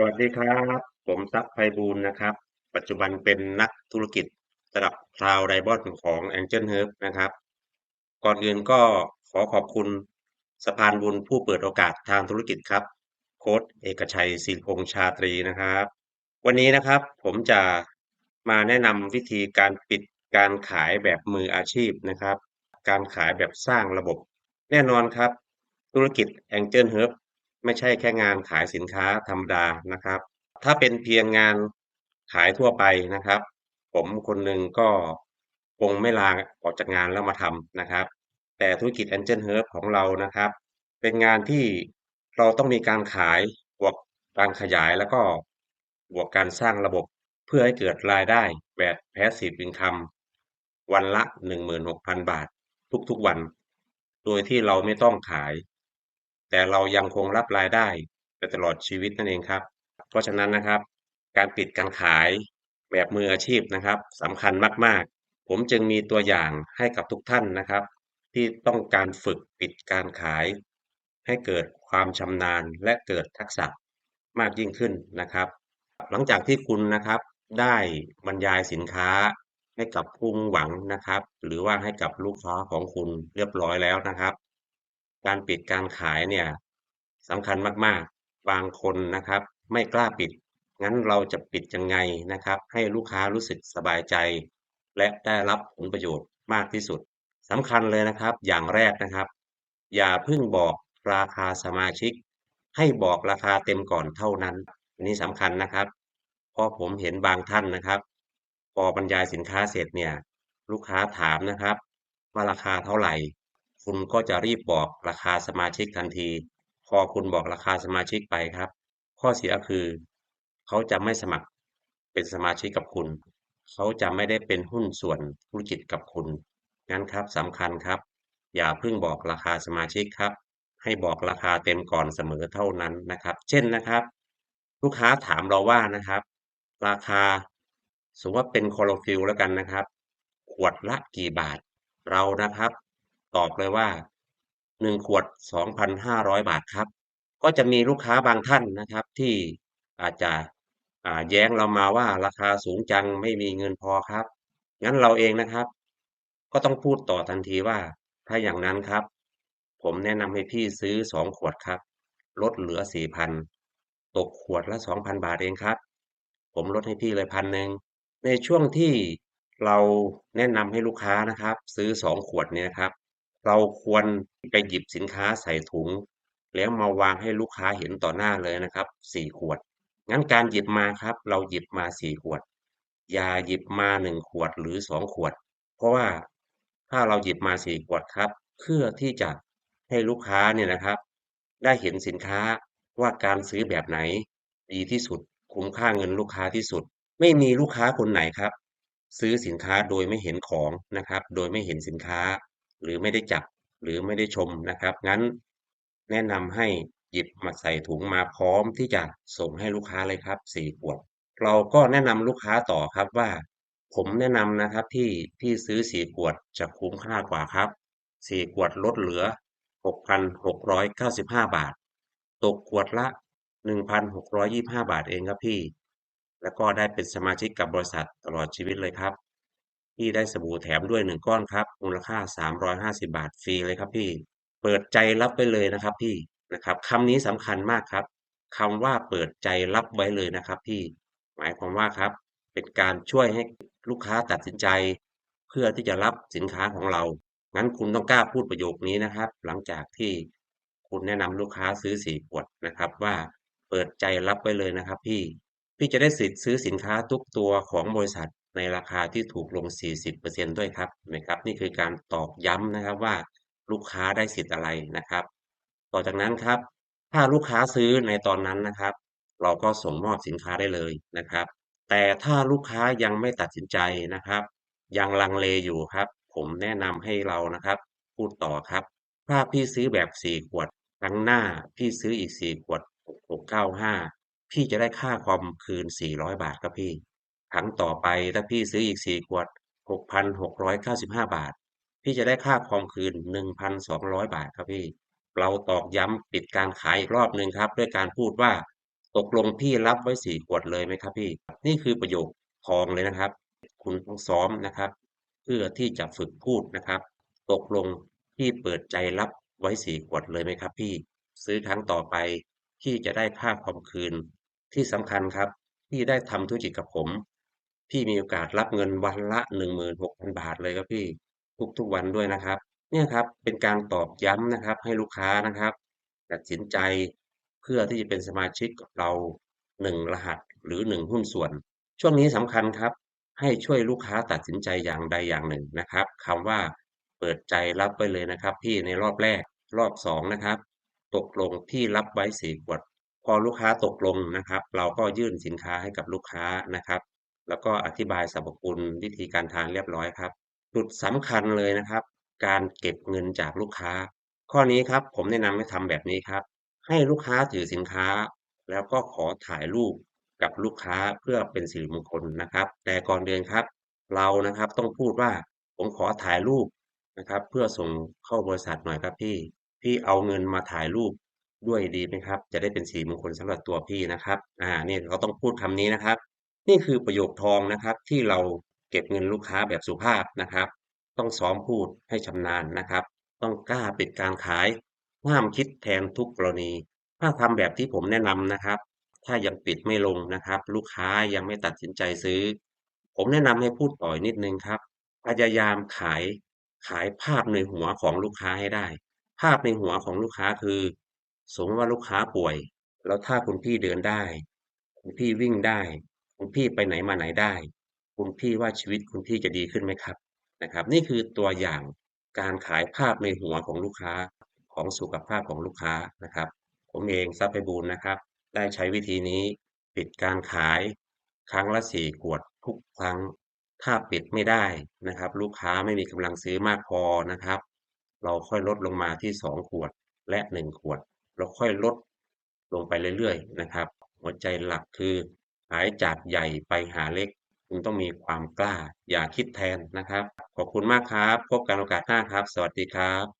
สวัสดีครับ ผมตั๊กไพบูลย์นะครับ ปัจจุบันเป็นนักธุรกิจระดับ Cloud Diamond ของ Angel Herb นะครับ ก่อนอื่นก็ขอขอบคุณสะพานบุญผู้เปิดโอกาสทางธุรกิจครับ โค้ชเอกชัยศิริพงษ์ชาตรีนะครับ วันนี้นะครับผมจะมาแนะนำวิธีการปิดการขายแบบมืออาชีพนะครับ การขายแบบสร้างระบบ แน่นอนครับ ธุรกิจ Angel Herb ไม่ใช่แค่งานขายสินค้าธรรมดานะครับ ถ้าเป็นเพียงงานขายทั่วไปนะครับ ผมคนหนึ่งก็คงไม่ลาออกจากงานแล้วมาทำนะครับ แต่ธุรกิจ Angel Herb ของเรานะครับ เป็นงานที่เราต้องมีการขายบวกการขยายแล้วก็บวกการสร้างระบบเพื่อให้เกิดรายได้แบบ Passive Income วันละ 16,000 บาททุกๆวัน โดยที่เราไม่ต้องขาย แต่เรายังคงรับรายได้ไปตลอดชีวิตนั่นเองครับ เพราะฉะนั้นนะครับ การปิดการขายแบบมืออาชีพนะครับสำคัญมากๆ ผมจึงมีตัวอย่างให้กับทุกท่านนะครับ ที่ต้องการฝึกปิดการขาย ให้เกิดความชำนาญและเกิดทักษะมากยิ่งขึ้นนะครับ หลังจากที่คุณนะครับได้บรรยายสินค้าให้กับผู้หวังนะครับ หรือว่าให้กับลูกค้าของคุณเรียบร้อยแล้วนะครับ การปิดการขายเนี่ยสำคัญมากๆ บางคนนะครับ ไม่กล้าปิด งั้นเราจะปิดยังไงนะครับ ให้ลูกค้ารู้สึกสบายใจ และได้รับผลประโยชน์มากที่สุดสำคัญเลยนะครับ อย่างแรกนะครับ อย่าเพิ่งบอกราคาสมาชิก ให้บอกราคาเต็มก่อนเท่านั้น อันนี้สำคัญนะครับ เพราะผมเห็นบางท่านนะครับพอบรรยายสินค้าเสร็จเนี่ย ลูกค้าถามนะครับ ว่าราคาเท่าไหร่ คุณก็จะรีบบอกราคาสมาชิกทันที พอคุณบอกราคาสมาชิกไปครับ ข้อเสียคือ เขาจะไม่สมัครเป็นสมาชิกกับคุณ เขาจะไม่ได้เป็นหุ้นส่วนธุรกิจกับคุณ งั้นครับสำคัญครับ อย่าเพิ่งบอกราคาสมาชิกครับ ให้บอกราคาเต็มก่อนเสมอเท่านั้นนะครับ เช่นนะครับ ลูกค้าถามเราว่านะครับ ราคาสมมติว่าเป็นคลอโรฟิลแล้วกันนะครับ ขวดละกี่บาทเรานะครับ ตอบเลยว่า1ขวด2,500บาทครับ ก็จะมีลูกค้าบางท่านนะครับ ที่อาจจะแย้งเรามาว่าราคาสูงจังไม่มีเงินพอครับ งั้นเราเองนะครับ ก็ต้องพูดต่อทันทีว่า ถ้าอย่างนั้นครับ ผมแนะนำให้พี่ซื้อ2ขวดครับ ลดเหลือ4,000ตกขวดละ2,000บาทเองครับ ผมลดให้พี่เลยพันหนึ่งในช่วงที่เราแนะนำให้ลูกค้านะครับ ซื้อ2ขวดเนี่ยครับ เราควรไปหยิบสินค้าใส่ถุง แล้วมาวางให้ลูกค้าเห็นต่อหน้าเลยนะครับ4ขวด งั้นการหยิบมาครับ เราหยิบมา4ขวด อย่าหยิบมา1ขวดหรือ2ขวด เพราะว่าถ้าเราหยิบมา4ขวดครับ เพื่อที่จะให้ลูกค้าเนี่ยนะครับ ได้เห็นสินค้าว่าการซื้อแบบไหน ดีที่สุด คุ้มค่าเงินลูกค้าที่สุด ไม่มีลูกค้าคนไหนครับ ซื้อสินค้าโดยไม่เห็นของนะครับ โดยไม่เห็นสินค้า หรือไม่ได้จับหรือไม่ได้ชมนะครับ งั้นแนะนำให้หยิบมาใส่ถุงมาพร้อมที่จะส่งให้ลูกค้าเลยครับ4ขวด เราก็แนะนำลูกค้าต่อครับว่า ผมแนะนำนะครับที่พี่ซื้อ4ขวดจะคุ้มค่ากว่าครับ4ขวดลดเหลือ 6,695 บาท ตกขวดละ 1,625 บาทเองครับพี่ แล้วก็ได้เป็นสมาชิกกับบริษัทตลอดชีวิตเลยครับ พี่ได้สบู่แถมด้วย1ก้อนครับ มูลค่า350บาทฟรีเลยครับพี่ เปิดใจรับไว้เลยนะครับพี่นะครับคำนี้สำคัญมากครับคำว่าเปิดใจรับไว้เลยนะครับพี่ หมายความว่าครับ เป็นการช่วยให้ลูกค้าตัดสินใจ เพื่อที่จะรับสินค้าของเรา งั้นคุณต้องกล้าพูดประโยคนี้นะครับ หลังจากที่คุณแนะนำลูกค้าซื้อ4ขวดนะครับว่าเปิดใจรับไว้เลยนะครับพี่ พี่จะได้สิทธิ์ซื้อสินค้าทุกตัวของบริษัท ในราคาที่ถูกลง 40%ด้วยครับนะครับนี่คือการตอกย้ำนะครับว่าลูกค้าได้สิทธิ์อะไรนะครับ ต่อจากนั้นครับ ถ้าลูกค้าซื้อในตอนนั้นนะครับ เราก็ส่งมอบสินค้าได้เลยนะครับ แต่ถ้าลูกค้ายังไม่ตัดสินใจนะครับ ยังลังเลอยู่ครับ ผมแนะนำให้เรานะครับ พูดต่อครับ ถ้าพี่ซื้อแบบ 4 ขวดครั้งหน้าพี่ซื้ออีก 4 ขวด6,695 พี่จะได้ค่าคอมคืน 400 บาทครับพี่ ครั้งต่อไปถ้าพี่ซื้ออีก 4 ขวด 6,695 บาท พี่จะได้ค่าคอมคืน 1,200 บาทครับพี่ เราตอกย้ำปิดการขายอีกรอบหนึ่งครับ ด้วยการพูดว่า ตกลงพี่รับไว้ 4 ขวดเลยไหมครับพี่?นี่คือประโยคทองเลยนะครับ คุณต้องซ้อมนะครับ เพื่อที่จะฝึกพูดนะครับ ตกลงพี่เปิดใจรับไว้4ขวดเลยไหมครับพี่?ซื้อครั้งต่อไปพี่จะได้ค่าคอมคืน ที่สำคัญครับ พี่ได้ทำธุรกิจกับผม พี่มีโอกาสรับเงินวันละ 16,000 บาทเลยครับพี่ ทุกๆวันด้วยนะครับ เนี่ยครับเป็นการตอกย้ำนะครับให้ลูกค้านะครับตัดสินใจเพื่อที่จะเป็นสมาชิกกับเรา 1 รหัสหรือ 1 หุ้นส่วน ช่วงนี้สำคัญครับ ให้ช่วยลูกค้าตัดสินใจอย่างใดอย่างหนึ่งนะครับคำว่าเปิดใจรับไว้เลยนะครับ พี่ในรอบแรกรอบ2นะครับตกลงพี่รับไว้4ขวด พอลูกค้าตกลงนะครับ เราก็ยื่นสินค้าให้กับลูกค้านะครับ แล้วก็อธิบายสรรพคุณวิธีการทานเรียบร้อยครับ จุดสำคัญเลยนะครับ การเก็บเงินจากลูกค้า ข้อนี้ครับผมแนะนำให้ทำแบบนี้ครับ ให้ลูกค้าถือสินค้า แล้วก็ขอถ่ายรูปกับลูกค้าเพื่อเป็นสิริมงคลนะครับ แต่ก่อนเดินครับ เรานะครับต้องพูดว่า"ผมขอถ่ายรูปนะครับ เพื่อส่งเข้าบริษัทหน่อยครับพี่ พี่เอาเงินมาถ่ายรูปด้วยดีไหมครับ?จะได้เป็นสิริมงคลสำหรับตัวพี่นะครับ"อ่า นี่เราต้องพูดคำนี้นะครับ นี่คือประโยคทองนะครับที่เราเก็บเงินลูกค้าแบบสุภาพนะครับ ต้องซ้อมพูดให้ชำนาญนะครับ ต้องกล้าปิดการขายห้ามคิดแทนทุกกรณี ถ้าทำแบบที่ผมแนะนำนะครับ ถ้ายังปิดไม่ลงนะครับ ลูกค้ายังไม่ตัดสินใจซื้อ ผมแนะนำให้พูดต่ออีกนิดนึงครับพยายามขายขายภาพในหัวของลูกค้าให้ได้ ภาพในหัวของลูกค้าคือ สมมติว่าลูกค้าป่วย แล้วถ้าคุณพี่เดินได้ คุณพี่วิ่งได้ คุณพี่ไปไหนมาไหนได้ คุณพี่ว่าชีวิตคุณพี่จะดีขึ้นไหมครับ?นะครับ นี่คือตัวอย่างการขายภาพในหัวของลูกค้าของสุขภาพของลูกค้านะครับ ผมเองทรัพย์ไพบูลย์นะครับ ได้ใช้วิธีนี้ปิดการขายครั้งละ4ขวดทุกครั้งถ้าปิดไม่ได้นะครับ ลูกค้าไม่มีกำลังซื้อมากพอนะครับ เราค่อยลดลงมาที่ 2 ขวดและ 1 ขวด เราค่อยลดลงไปเรื่อยๆนะครับ หัวใจหลักคือ หายจากใหญ่ไปหาเล็ก คุณต้องมีความกล้า อย่าคิดแทนนะครับ ขอบคุณมากครับ พบกันโอกาสหน้าครับ สวัสดีครับ